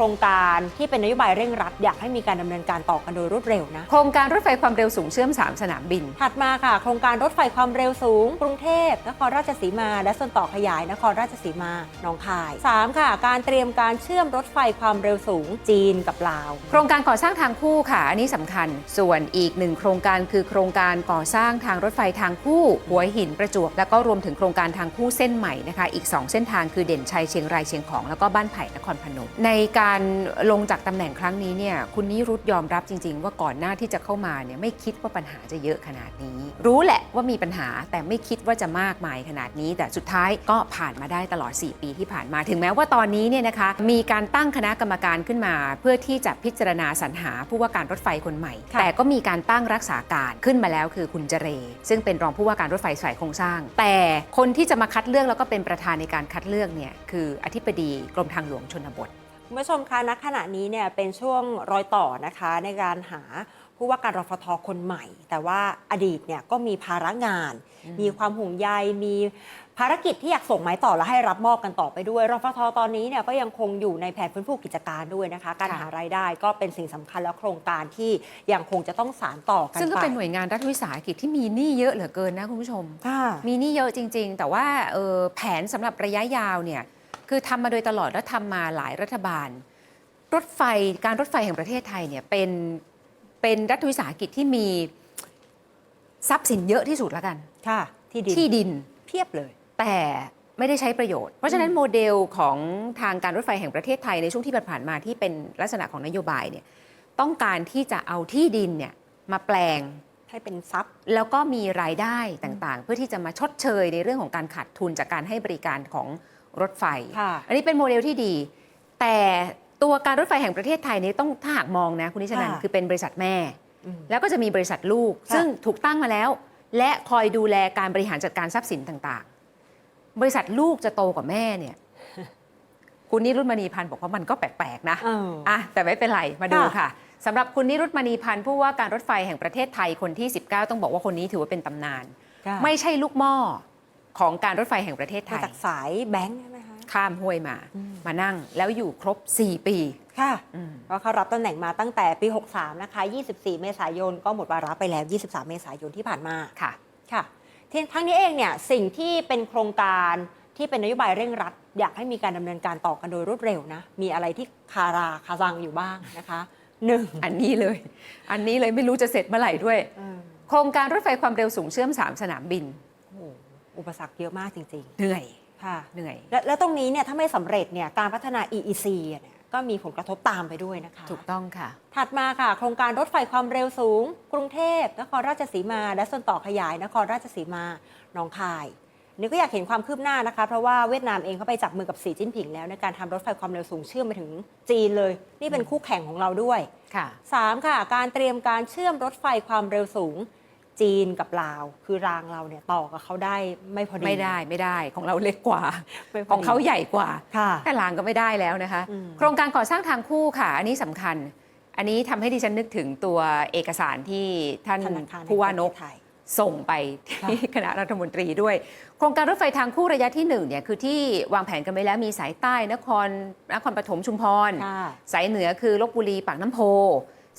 รงการที่เป็นนโยบายเร่งรัด อยากให้มีการดำเนินการต่อกันโดยรวดเร็วนะ โครงการรถไฟความเร็วสูงเชื่อม 3 สนามบิน ถัดมาค่ะ โครงการรถไฟความเร็วสูง กรุงเทพนครราชสีมา และส่วนต่อขยายนครราชสีมาหนองคาย 3 ค่ะ การเตรียมการเชื่อมรถไฟความเร็วสูงจีนกับลาว โครงการก่อสร้างทางคู่ค่ะ อันนี้สำคัญ ส่วนอีกหนึ่งโครงการคือโครงการก่อสร้างทางรถไฟทางคู่ หัวหินประจวบแล้วก็รวมถึงโครงการทางคู่เส้นใหม่นะคะ อีก 2 เส้นทางคือเด่นชัยเชียงรายเชียงของแล้วก็บ้านไผ่นครพนมในการลงจากตำแหน่งครั้งนี้เนี่ยคุณนิรุตยอมรับจริง ๆ ว่าก่อนหน้าที่จะเข้ามาเนี่ยไม่คิดว่าปัญหาจะเยอะขนาดนี้ รู้แหละว่ามีปัญหาแต่ไม่คิดว่าจะมากมายขนาดนี้ แต่สุดท้ายก็ผ่านมาได้ตลอด 4 ปีที่ผ่านมาถึงแม้ว่าตอนนี้เนี่ยนะคะมีการตั้งคณะกรรมการขึ้นมา เพื่อที่จะพิจารณาสรรหาผู้ว่าการรถไฟคนใหม่ค่ะแต่ก็มีการตั้งรักษาการขึ้นมาแล้วคือคุณเจเร ซึ่งเป็นรองผู้ว่าการรถไฟฝ่ายโครงสร้าง แต่คนที่จะมาคัดเลือกแล้วก็เป็นประธานในการคัดเลือกเนี่ยคืออธิบดีกรมทางหลวงชนบท คุณผู้ชมคะณขณะนี้เนี่ยเป็นช่วงรอยต่อนะคะในการหาผู้ว่าการรฟทคนใหม่ แต่ว่าอดีตเนี่ยก็มีภาระงานอืมมีความห่วงใยมีภารกิจที่อยากส่งไม้ต่อและให้รับมอบกันต่อไปด้วยรฟทตอนนี้เนี่ยก็ยังคงอยู่ในแผนฟื้นฟูกิจการด้วยนะคะ การหารายได้ก็เป็นสิ่งสำคัญและโครงการที่ยังคงจะต้องสานต่อกันซึ่งก็ไปเป็นหน่วยงานรัฐวิสาหกิจที่มีหนี้เยอะเหลือเกินนะคุณผู้ชมค่ะมีหนี้เยอะจริง ๆ แต่ว่าเอ่อแผนสำหรับระยะยาวเนี่ย คือทำมาโดยตลอดและทำมาหลายรัฐบาล รถไฟการรถไฟแห่งประเทศไทยเนี่ยเป็นเป็นรัฐวิสาหกิจที่มีทรัพย์สินเยอะที่สุดแล้วกัน ค่ะ ที่ดินที่ดินเพียบเลย แต่ไม่ได้ใช้ประโยชน์ เพราะฉะนั้นโมเดลของทางการรถไฟแห่งประเทศไทยในช่วงที่ผ่านๆมาที่เป็นลักษณะของนโยบายเนี่ยต้องการที่จะเอาที่ดินเนี่ยมาแปลงให้เป็นทรัพย์ แล้วก็มีรายได้ต่างๆ เพื่อที่จะมาชดเชยในเรื่องของการขาดทุนจากการให้บริการของ รถไฟค่ะอันนี้เป็นโมเดลที่ดี แต่ตัวการรถไฟแห่งประเทศไทยนี้ต้องถ้าหากมองนะคุณนิชนันค่ะคือเป็นบริษัทแม่อืมแล้วก็จะมีบริษัทลูกค่ะซึ่งถูกตั้งมาแล้ว และคอยดูแลการบริหารจัดการทรัพย์สินต่างๆ บริษัทลูกจะโตกว่าแม่เนี่ยคุณนิรุตมณีพันธ์บอกว่ามันก็แปลกๆนะเอออะแต่ไม่เป็นไรมาดูค่ะค่ะสำหรับคุณนิรุตมณีพันธ์ผู้ว่าการรถไฟแห่งประเทศไทยคนที่ 19 ต้องบอกว่าคนนี้ถือว่าเป็นตำนานค่ะไม่ใช่ลูกหม้อ ของการรถไฟแห่งประเทศไทมายจากสายแบงค์ใช่ไหมคะ ข้ามห้วยมาอืมมานั่งแล้วอยู่ครบ 4 ปีค่ะอืมก็เขารับตำแหน่งมาตั้งแต่ปี 63 นะคะ 24 เมษายนก็หมดวาระไปแล้ว 23 เมษายนที่ผ่านมาค่ะค่ะที่ทั้งนี้เองเนี่ยสิ่งที่เป็นโครงการที่เป็นนโยบายเร่งรัด อยากให้มีการดำเนินการต่อกันโดยรวดเร็วนะ มีอะไรที่คาราคาซังอยู่บ้างนะคะหนึ่งอันนี้เลย อันนี้เลยไม่รู้จะเสร็จเมื่อไหร่ด้วย โครงการรถไฟความเร็วสูงเชื่อม 3 สนามบินโอ้โหอุปสรรคเยอะมากจริง เหนื่อยๆ ค่ะ เหนื่อย และแล้วตรงนี้เนี่ยถ้าไม่สำเร็จเนี่ยการพัฒนา EEC เนี่ยก็มีผลกระทบตามไปด้วยนะคะถูกต้องค่ะ ถัดมาค่ะ โครงการรถไฟความเร็วสูง กรุงเทพนครราชสีมา และส่วนต่อขยายนครราชสีมาหนองคายอันนี่ก็อยากเห็นความคืบหน้านะคะ เพราะว่าเวียดนามเองเขาไปจับมือกับสีจิ้นผิงแล้วในการทำรถไฟความเร็วสูงเชื่อมไปถึงจีนเลย นี่เป็นคู่แข่งของเราด้วย ค่ะ 3ค่ะ การเตรียมการเชื่อมรถไฟความเร็วสูง จีนกับลาว คือรางเราเนี่ยต่อกับเขาได้ไม่พอดี ไม่ได้ไม่ได้ของเราเล็กกว่า ไม่พของเขาดีใหญ่กว่าค่ะแต่ลางก็ไม่ได้แล้วนะคะ อืม โครงการก่อสร้างทางคู่ค่ะ อันนี้สำคัญ อันนี้ทำให้ดิฉันนึกถึงตัวเอกสารที่ท่านธนาคารแห่งผู้ว่าประนเทกศไทย ส่งไปที่คณะรัฐมนตรีด้วย โครงการรถไฟทางคู่ระยะที่หนึ่งเนี่ยคือที่วางแผนกันไว้แล้วมีสายใต้นครนครปฐมชุมพร ค่ะ สายเหนือคือลบบุรีปากน้ำโพ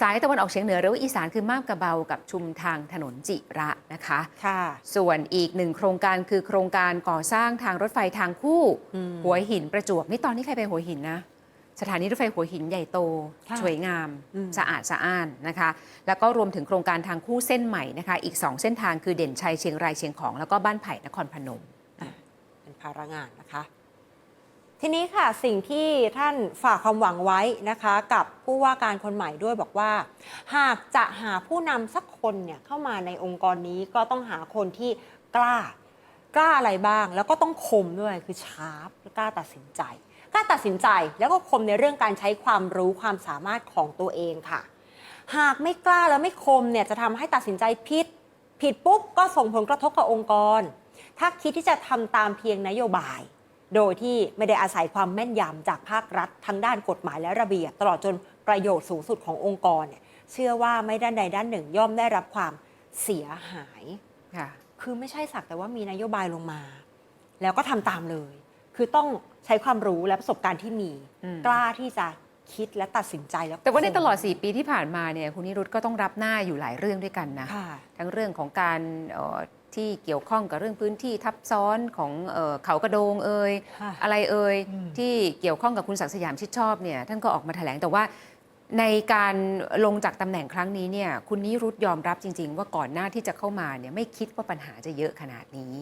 สายตะวันออกเฉียงเหนือหรือว่าอีสานคือมาบกระเบากับชุมทางถนนจิระนะคะค่ะส่วนอีกหนึ่งโครงการคือโครงการก่อสร้างทางรถไฟทางคู่อืมหัวหินประจวบนี่ตอนนี้ใครไปหัวหินนะ สถานีรถไฟหัวหินใหญ่โตค่ะสวยงามอืมสะอาดสะอ้านนะคะ แล้วก็รวมถึงโครงการทางคู่เส้นใหม่นะคะ อีก 2 เส้นทางคือเด่นชัยเชียงรายเชียงของ แล้วก็บ้านไผ่นครพนมเป็นภาระงานนะคะ ทีนี้ค่ะสิ่งที่ท่านฝากความหวังไว้นะคะ กับผู้ว่าการคนใหม่ด้วยบอกว่า หากจะหาผู้นำสักคนเนี่ยเข้ามาในองค์กรนี้ก็ต้องหาคนที่กล้ากล้าอะไรบ้าง แล้วก็ต้องคมด้วยคือชาร์ปกล้าตัดสินใจกล้าตัดสินใจแล้วก็คมในเรื่องการใช้ความรู้ความสามารถของตัวเองค่ะ หากไม่กล้าแล้วไม่คมเนี่ยจะทำให้ตัดสินใจผิด ผิดปุ๊บก็ส่งผลกระทบกับองค์กร ถ้าคิดที่จะทำตามเพียงนโยบาย โดยที่ไม่ได้อาศัยความแม่นยำจากภาครัฐทั้งด้านกฎหมายและระเบียบ ตลอดจนประโยชน์สูงสุดขององค์กรเนี่ยเชื่อว่าไม่ด้านใดด้านหนึ่งย่อมได้รับความเสียหาย ค่ะ คือไม่ใช่สักแต่ว่ามีนโยบายลงมา แล้วก็ทำตามเลย คือต้องใช้ความรู้และประสบการณ์ที่มี อืม กล้าที่จะคิดและตัดสินใจแล้วแต่ว่าในตลอด 4 ปีที่ผ่านมาเนี่ยคุณนิรุตก็ต้องรับหน้าอยู่หลายเรื่องด้วยกันนะ ค่ะ ทั้งเรื่องของการเอ่อ ที่เกี่ยวข้องกับเรื่องพื้นที่ทับซ้อนของเอ่อเขากระโดงเอ่ยค่ะอะไรเอ่ยอืม ที่เกี่ยวข้องกับคุณศักดิ์สยามชิดชอบเนี่ยท่านก็ออกมาแถลงแต่ว่า ในการลงจากตำแหน่งครั้งนี้เนี่ยคุณนิรุตยอมรับจริง ๆ ว่าก่อนหน้าที่จะเข้ามาเนี่ยไม่คิดว่าปัญหาจะเยอะขนาดนี้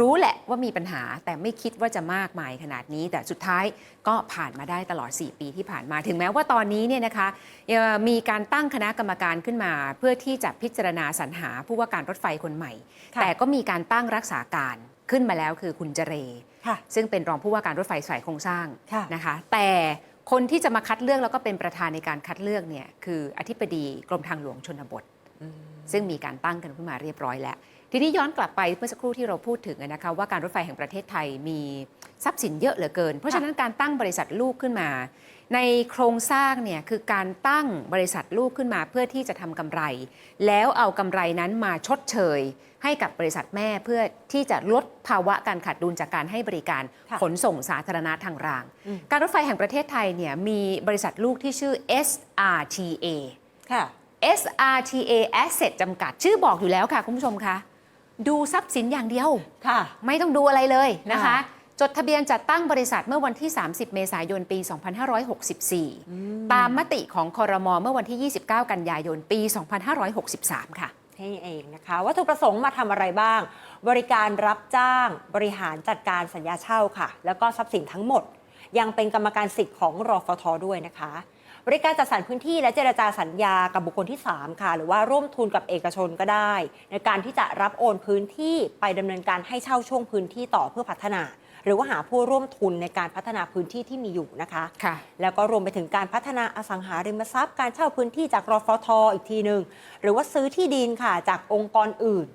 รู้แหละว่ามีปัญหาแต่ไม่คิดว่าจะมากมายขนาดนี้ แต่สุดท้ายก็ผ่านมาได้ตลอด 4 ปีที่ผ่านมาถึงแม้ว่าตอนนี้เนี่ยนะคะเอ่อมีการตั้งคณะกรรมการขึ้นมา เพื่อที่จะพิจารณาสรรหาผู้ว่าการรถไฟคนใหม่ค่ะแต่ก็มีการตั้งรักษาการขึ้นมาแล้วคือคุณเจเรค่ะซึ่งเป็นรองผู้ว่าการรถไฟฝ่ายโครงสร้างค่ะนะคะ แต่คนที่จะมาคัดเลือกแล้วก็เป็นประธานในการคัดเลือกเนี่ยคืออธิบดีกรมทางหลวงชนบท ซึ่งมีการตั้งกันขึ้นมาเรียบร้อยแล้ว ทีนี้ย้อนกลับไปเมื่อสักครู่ที่เราพูดถึงนะคะว่าการรถไฟแห่งประเทศไทยมีทรัพย์สินเยอะเหลือเกิน เพราะฉะนั้นการตั้งบริษัทลูกขึ้นมา ในโครงสร้างเนี่ยคือการตั้งบริษัทลูกขึ้นมาเพื่อที่จะทำกำไร แล้วเอากำไรนั้นมาชดเชย ให้กับบริษัทแม่เพื่อที่จะลดภาวะการขาดดุลจากการให้บริการขนส่งสาธารณะทางราง การรถไฟแห่งประเทศไทยเนี่ยมีบริษัทลูกที่ชื่อ SRTA ค่ะ SRTA Asset จำกัดชื่อบอกอยู่แล้วค่ะคุณผู้ชมคะ ดูทรัพย์สินอย่างเดียว ค่ะ ไม่ต้องดูอะไรเลยนะคะ ค่ะ จดทะเบียนจัดตั้งบริษัทเมื่อวันที่ 30 เมษายนปี 2564 ตามมติของคอรมอเมื่อวันที่ 29 กันยายนปี 2563 ค่ะนี่เองนะคะ วัตถุประสงค์มาทำอะไรบ้าง บริการรับจ้าง บริหารจัดการสัญญาเช่าค่ะ แล้วก็ทรัพย์สินทั้งหมด ยังเป็นกรรมการสิทธิ์ของรอฟทด้วยนะคะ บริการจัดสรรพื้นที่และเจรจาสัญญากับบุคคลที่ 3 ค่ะ หรือว่าร่วมทุนกับเอกชนก็ได้ ในการที่จะรับโอนพื้นที่ไปดำเนินการให้เช่าช่วงพื้นที่ต่อเพื่อพัฒนา หรือว่าหาผู้ร่วมทุนในการพัฒนาพื้นที่ที่มีอยู่นะคะค่ะแล้วก็รวมไปถึงการพัฒนาอสังหาริมทรัพย์ การเช่าพื้นที่จากรฟทอีกทีหนึ่งหรือว่าซื้อที่ดินค่ะจากองค์กรอื่น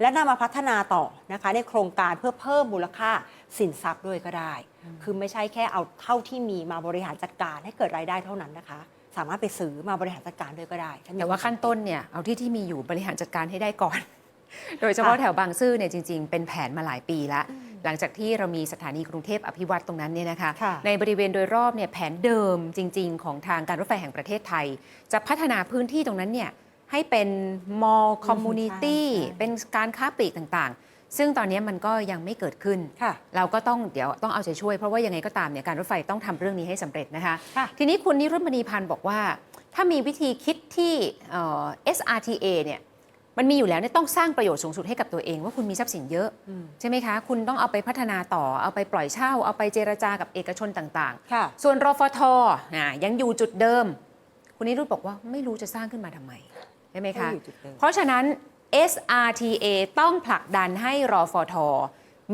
และนำมาพัฒนาต่อนะคะในโครงการเพื่อเพิ่มมูลค่า สินทรัพย์ด้วยก็ได้ คือไม่ใช่แค่เอาเท่าที่มีมาบริหารจัดการให้เกิดรายได้เท่านั้นนะคะ สามารถไปซื้อมาบริหารจัดการด้วยก็ได้ถ้มีแต่ว่าขั้นต้นเนี่ยเอาที่ที่มีอยู่บริหารจัดการให้ได้ก่อน โดยเฉพาะค่ะแถวบางซื่อเนี่ยจริง ๆ เป็นแผนมาหลายปีแล้วหลังจากที่เรามีสถานีกรุงเทพอภิวัตตรงนั้นเนี่ยนะคะค่ะในบริเวณโดยรอบเนี่ยแผนเดิมจริง ๆ ของทางการรถไฟแห่งประเทศไทย จะพัฒนาพื้นที่ตรงนั้นเนี่ยให้เป็นมอลคอมมูนิตี้ใช่เป็นการค้าปลีกต่างๆ ซึ่งตอนนี้มันก็ยังไม่เกิดขึ้นค่ะเราก็ต้องเดี๋ยวต้องเอาใจช่วย เพราะว่ายังไงก็ตามเนี่ยการรถไฟต้องทำเรื่องนี้ให้สำเร็จนะคะค่ะทีนี้คุณนิรุตมณีพันธ์บอกว่า ถ้ามีวิธีคิดที่เอ่อ SRTA เนี่ยมันมีอยู่แล้วเนี่ยต้องสร้างประโยชน์สูงสุดให้กับตัวเองว่าคุณมีทรัพย์สินเยอะอืมใช่ไหมคะ คุณต้องเอาไปพัฒนาต่อเอาไปปล่อยเช่า เอาไปเจรจากับเอกชนต่างค่ะๆส่วนรฟทอะยังอยู่จุดเดิม คุณนิรุตบอกว่าไม่รู้จะสร้างขึ้นมาทำไมใช่ไหมคะก็อยู่จุดเดิมเพราะฉะนั้น SRTA ต้องผลักดันให้รอฟท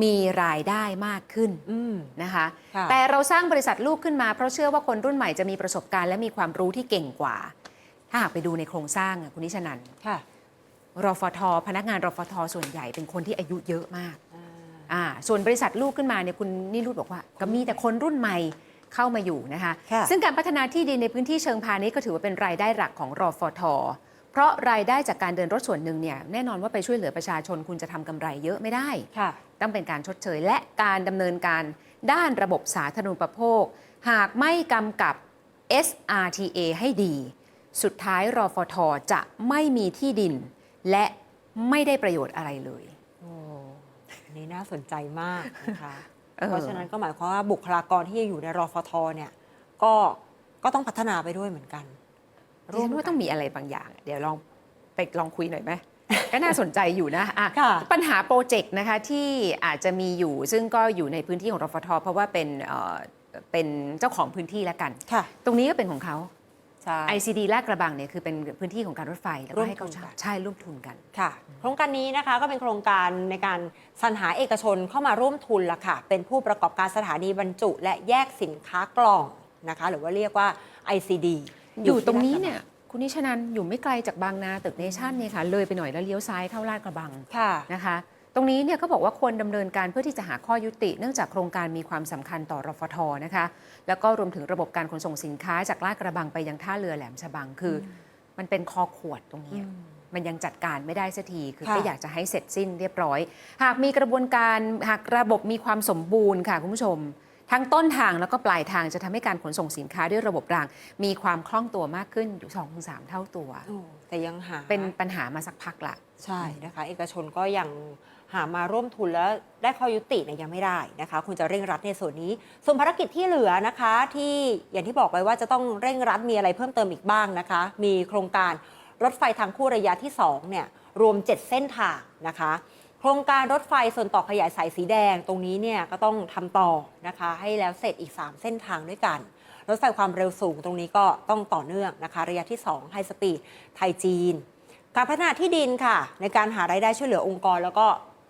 มีรายได้มากขึ้นอืมนะคะค่ะแต่เราสร้างบริษัทลูกขึ้นมาเพราะเชื่อว่าคนรุ่นใหม่จะมีประสบการณ์และมีความรู้ที่เก่งกว่า ถ้าหากไปดูในโครงสร้างอะคุณนิชนันค่ะรอฟทพนักงานรอฟทส่วนใหญ่เป็นคนที่อายุเยอะมากอ่าอ่าส่วนบริษัทลูกขึ้นมาเนี่ยคุณนิรุตบอกว่า ก็มีแต่คนรุ่นใหม่เข้ามาอยู่นะคะค่ะซึ่งการพัฒนาที่ดินในพื้นที่เชิงพาณิชย์ก็ถือว่าเป็นรายได้หลักของรอฟทเพ ราะรายได้จากการเดินรถส่วนหนึ่งเนี่ยแน่นอนว่าไปช่วยเหลือประชาชนคุณจะทำกำไรเยอะไม่ได้ค่ะต้องเป็นการชดเชยและการดำเนินการด้านระบบสาธารณูปโภค หากไม่กำกับ SRTA ให้ดี สุดท้ายรอฟทจะไม่มีที่ดิน และไม่ได้ประโยชน์อะไรเลยโอ้อันนี้น่าสนใจมากนะคะเออเพราะฉะนั้นก็หมายความว่าบุคลากรที่อยู่ในรอฟทเนี่ยก็ก็ต้องพัฒนาไปด้วยเหมือนกัน ดิฉันว่าต้องมีอะไรบางอย่าง เดี๋ยวลองไปลองคุยหน่อยไหมก็น่าสนใจอยู่นะอะค่ะปัญหาโปรเจกต์นะคะที่อาจจะมีอยู่ซึ่งก็อยู่ในพื้นที่ของรฟทเพราะว่าเป็นเอ่อเป็นเจ้าของพื้นที่แล้วกันค่ะตรงนี้ก็เป็นของเขาใช่ ICD ลาดกระบังเนี่ยคือเป็นพื้นที่ของการรถไฟแล้วก็ให้เขาร่วมทุนกันใช่ร่วมทุนกันค่ะ โครงการนี้นะคะก็เป็นโครงการในการสรรหาเอกชนเข้ามาร่วมทุนละค่ะ เป็นผู้ประกอบการสถานีบรรจุ และแยกสินค้ากล่องนะคะ หรือว่าเรียกว่า ICD อยู่ตรงนี้ที่ลาดกะบัเนี่ย คุณนิชนันอยู่ไม่ไกลจากบางนาตึกเนชั่นเนี่ยค่ะ เลยไปหน่อยแล้วเลี้ยวซ้ายเข้าลาดกระบังค่ะนะคะ ตรงนี้เนี่ยเขาบอกว่าควรดำเนินการเพื่อที่จะหาข้อยุติ เนื่องจากโครงการมีความสำคัญต่อรฟทนะคะ แล้วก็รวมถึงระบบการขนส่งสินค้าจากลาดกระบังไปยังท่าเรือแหลมฉบังคืออมันเป็นคอขวดตรงนี้มันยังจัดการไม่ได้สักที คือค่ะก็อยากจะให้เสร็จสิ้นเรียบร้อย หากมีกระบวนการหากระบบมีความสมบูรณ์ค่ะคุณผู้ชม ทั้งต้นทางแล้วก็ปลายทางจะทำให้การขนส่งสินค้าด้วยระบบราง มีความคล่องตัวมากขึ้นอยู่2-3เท่าตัวโอ้แต่ยังหาเป็นปัญหามาสักพักละใช่นะคะ เอกชนก็ยังหามาร่วมทุนแล้วได้ข้อยุติเนี่ยยังไม่ได้นะคะ คุณจะเร่งรัดในส่วนนี้ ส่วนภารกิจที่เหลือนะคะ ที่อย่างที่บอกไปว่าจะต้องเร่งรัดมีอะไรเพิ่มเติมอีกบ้างนะคะ มีโครงการรถไฟทางคู่ระยะที่2เนี่ยรวม 7 เส้นทางนะคะ โครงการรถไฟส่วนต่อขยายสายสีแดงตรงนี้เนี่ยก็ต้องทำต่อนะคะ ให้แล้วเสร็จอีก 3 เส้นทางด้วยกัน รถไฟความเร็วสูงตรงนี้ก็ต้องต่อเนื่องนะคะ ระยะที่ 2 ไฮสปีดไทยจีน การพัฒนาที่ดินค่ะ ในการหารายได้ช่วยเหลือองค์กร แล้วก็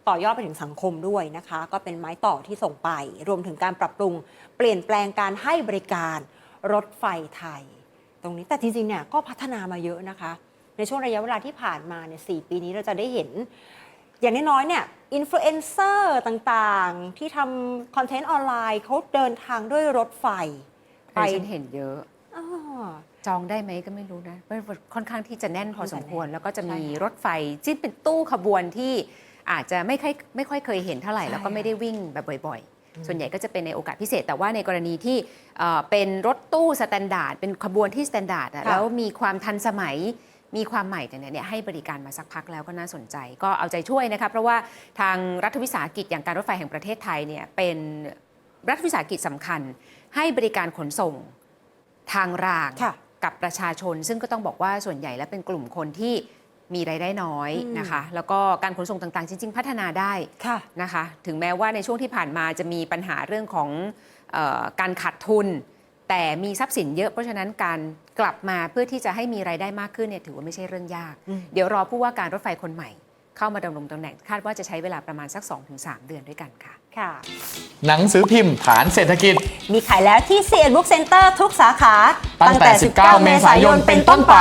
ต่อยอดไปถึงสังคมด้วยนะคะ ก็เป็นไม้ต่อที่ส่งไป รวมถึงการปรับปรุง เปลี่ยนแปลงการให้บริการรถไฟไทย ตรงนี้แต่จริงๆเนี่ยก็พัฒนามาเยอะนะคะ ในช่วงระยะเวลาที่ผ่านมาเนี่ยสปีนี้เราจะได้เห็น อย่างน้อยๆเนี่ยอินฟลูเอนเซอร์ต่างๆ ที่ทำคอนเทนต์ออนไลน์เขาเดินทางด้วยรถไฟ ไปไปฉันเห็นเยอะอ้อจองได้ไหมก็ไม่รู้นะเพราะค่อนข้างที่จะแน่นพอสมควรแน่นแล้วก็จะมีใช่ค่ะรถไฟที่เป็นตู้ขบวนที่อาจจะไม่ค่อยไม่ค่อยเคยเห็นเท่าไหร่ใช่แล้วก็ไม่ค่ะได้วิ่งแบบบ่อยอืมๆส่วนใหญ่ก็จะเป็นในโอกาสพิเศษ แต่ว่าในกรณีที่เอ่อเป็นรถตู้สแตนดาร์ดเป็นขบวนที่สแตนดาร์ดอะค่ะแล้วมีความทันสมัย มีความใหม่แต่เนี่ยให้บริการมาสักพักแล้วก็น่าสนใจ ก็เอาใจช่วยนะคะเพราะว่าทางรัฐวิสาหกิจอย่างการรถไฟแห่งประเทศไทยเนี่ยเป็นรัฐวิสาหกิจสำคัญ ให้บริการขนส่งทางรางค่ะกับประชาชน ซึ่งก็ต้องบอกว่าส่วนใหญ่แล้วเป็นกลุ่มคนที่มีรายได้น้อยอืมนะคะ แล้วก็การขนส่งต่างๆ จริง ๆ พัฒนาได้ค่ะนะคะ ถึงแม้ว่าในช่วงที่ผ่านมาจะมีปัญหาเรื่องของเออการขาดทุน แต่มีทรัพย์สินเยอะเพราะฉะนั้นการกลับมาเพื่อที่จะให้มีรายได้มากขึ้นเนี่ยถือว่าไม่ใช่เรื่องยากอืมเดี๋ยวรอผู้ว่าการรถไฟคนใหม่ เข้ามาดำรงตำแหน่งคาดว่าจะใช้เวลาประมาณสัก 2-3 เดือนด้วยกันค่ะ ค่ะ หนังสือพิมพ์ฐานเศรษฐกิจ มีขายแล้วที่ c ี Book Center ทุกสาขา ตั้งแต่ 19 เมษายนเป็นต้นไป